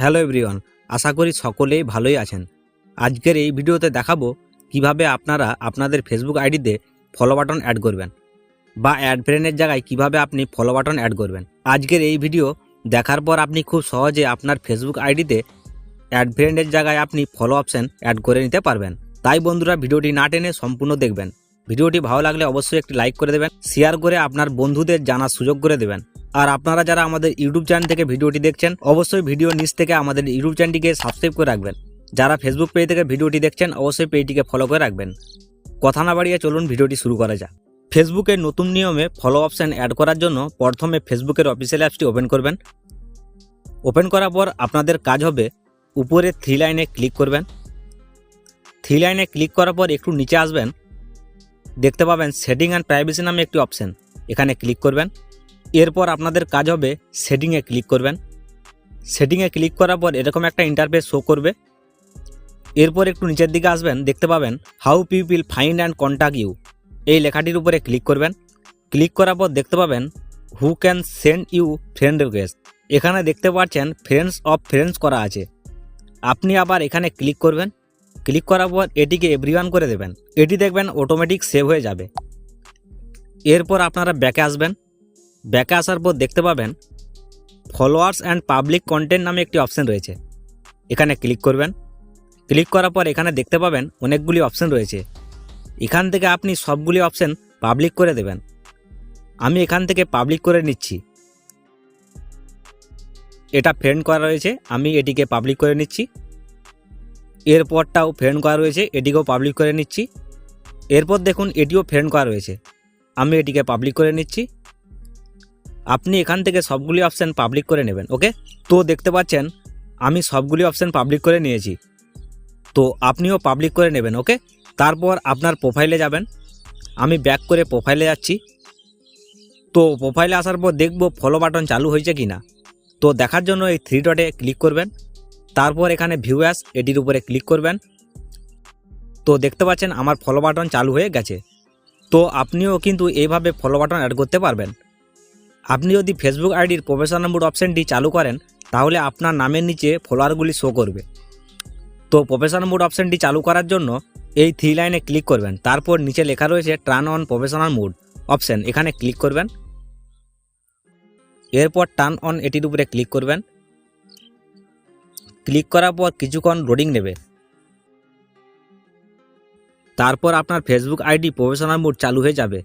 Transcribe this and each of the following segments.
Hello everyone, আশা করি সকলেই ভালোই আছেন। আজকের এই ভিডিওতে দেখাবো কীভাবে আপনারা আপনাদের ফেসবুক আইডিতে ফলো বাটন অ্যাড করবেন বা অ্যাড ফ্রেন্ডের জায়গায় কীভাবে আপনি ফলো বাটন অ্যাড করবেন। আজকের এই ভিডিও দেখার পর আপনি খুব সহজে আপনার ফেসবুক আইডিতে অ্যাড ফ্রেন্ডের জায়গায় আপনি ফলো অপশান অ্যাড করে নিতে পারবেন। তাই বন্ধুরা ভিডিওটি না টেনে সম্পূর্ণ দেখবেন। ভিডিওটি ভালো লাগলে অবশ্যই একটি লাইক করে দেবেন শেয়ার করে আপনার বন্ধুদের জানার সুযোগ করে দেবেন। আর আপনারা যারা আমাদের ইউটিউব চ্যানেল থেকে ভিডিওটি দেখছেন, অবশ্যই ভিডিও নিচ থেকে আমাদের ইউটিউব চ্যানেলটিকে সাবস্ক্রাইব করে রাখবেন। যারা ফেসবুক পেজ থেকে ভিডিওটি দেখছেন, অবশ্যই পেজটিকে ফলো করে রাখবেন। কথা না বাড়িয়ে চলুন ভিডিওটি শুরু করা যাক। ফেসবুকের নতুন নিয়মে ফলো অপশান অ্যাড করার জন্য প্রথমে ফেসবুকের অফিসিয়াল অ্যাপসটি ওপেন করবেন। ওপেন করার পর আপনাদের কাজ হবে উপরে থ্রি লাইনে ক্লিক করবেন। থ্রি লাইনে ক্লিক করার পর একটু নিচে আসবেন। দেখতে পাবেন সেটিং অ্যান্ড প্রাইভেসি নামে একটি অপশান এখানে ক্লিক করবেন। এরপর আপনাদের কাজ হবে সেটিংয়ে ক্লিক করবেন। সেটিংয়ে ক্লিক করার পর এরকম একটা ইন্টারফেস শো করবে। এরপর একটু নিচের দিকে আসবেন, দেখতে পাবেন how people find and contact you এই লেখাটির উপরে ক্লিক করবেন। ক্লিক করার পর দেখতে পাবেন who can send you friend request এখানে দেখতে পাচ্ছেন ফ্রেন্ডস অফ ফ্রেন্ডস করা আছে। আপনি আবার এখানে ক্লিক করবেন। ক্লিক করার পর এটিকে এভরিওয়ান করে দেবেন। এটি দেখবেন অটোমেটিক সেভ হয়ে যাবে। এরপর আপনারা ব্যাকে আসবেন। ব্যাকে আসার পর দেখতে পাবেন ফলোয়ার্স অ্যান্ড পাবলিক কন্টেন্ট নামে একটি অপশন রয়েছে। এখানে ক্লিক করবেন। ক্লিক করার পর এখানে দেখতে পাবেন অনেকগুলি অপশন রয়েছে। এখান থেকে আপনি সবগুলি অপশন পাবলিক করে দেবেন। আমি এখান থেকে পাবলিক করে নিচ্ছি। এটা ফ্রেন্ড করা রয়েছে, আমি এটিকে পাবলিক করে নিচ্ছি। এরপরটাও ফ্রেন্ড করা রয়েছে, এটিকেও পাবলিক করে নিচ্ছি। এরপর দেখুন, এটিও ফ্রেন্ড করা রয়েছে। আমি এটিকে পাবলিক করে নিচ্ছি। আপনি এখান থেকে সবগুলি অপশান পাবলিক করে নেবেন ওকে তো দেখতে পাচ্ছেন, আমি সবগুলি অপশান পাবলিক করে নিয়েছি। তো আপনিও পাবলিক করে নেবেন ওকে তারপর আপনার প্রোফাইলে যাবেন। আমি ব্যাক করে প্রোফাইলে যাচ্ছি। তো প্রোফাইলে আসার পর দেখব ফলো বাটন চালু হয়েছে কি না তো দেখার জন্য এই থ্রি ডটে ক্লিক করবেন। তারপর এখানে ভিউ অ্যাস এটির উপরে ক্লিক করবেন। তো দেখতে পাচ্ছেন, আমার ফলো বাটন চালু হয়ে গেছে। তো আপনিও কিন্তু এইভাবে ফলো বাটন অ্যাড করতে পারবেন। আপনি যদি ফেসবুক আইডির প্রফেশনাল মোড অপশানটি চালু করেন, তাহলে আপনার নামের নিচে ফলোয়ারগুলি শো করবে। তো প্রফেশনাল মোড অপশানটি চালু করার জন্য এই থ্রি লাইনে ক্লিক করবেন। তারপর নিচে লেখা রয়েছে turn on professional mode option এখানে ক্লিক করবেন। এরপর টার্ন অন এটির উপরে ক্লিক করবেন। ক্লিক করার পর কিছুক্ষণ লোডিং নেবে। তারপর আপনার ফেসবুক আইডি প্রফেশনাল মোড চালু হয়ে যাবে।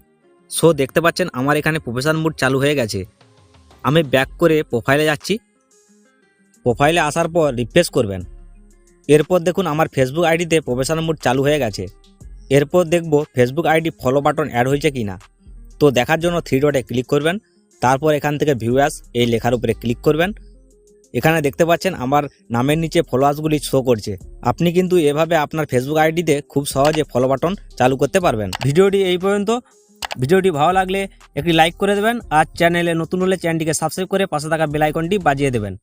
সো দেখতে পাচ্ছেন আমার এখানে প্রফেশন মোড চালু হয়ে গেছে। আমি ব্যাক করে প্রোফাইলে যাচ্ছি। প্রোফাইলে আসার পর রিফ্রেশ করবেন। এরপর দেখুন আমার ফেসবুক আইডিতে প্রফেশন মোড চালু হয়ে গেছে। এরপর দেখব Facebook ID follow button add হয়েছে কি না তো দেখার জন্য থ্রি ডটে ক্লিক করবেন। তারপর এখান থেকে ভিউয়ার্স এই লেখার উপরে ক্লিক করবেন। এখানে দেখতে পাচ্ছেন আমার নামের নিচে ফলোয়ার্সগুলি শো করছে। আপনি কিন্তু এভাবে আপনার ফেসবুক আইডিতে খুব সহজে ফলো বাটন চালু করতে পারবেন। ভিডিওটি এই পর্যন্ত। ভিডিওটি ভালো লাগলে একটি লাইক করে দেবেন আর চ্যানেলে নতুন হলে চ্যানেলটিকে সাবস্ক্রাইব করে পাশে থাকা বেলাইকনটি বাজিয়ে দেবেন।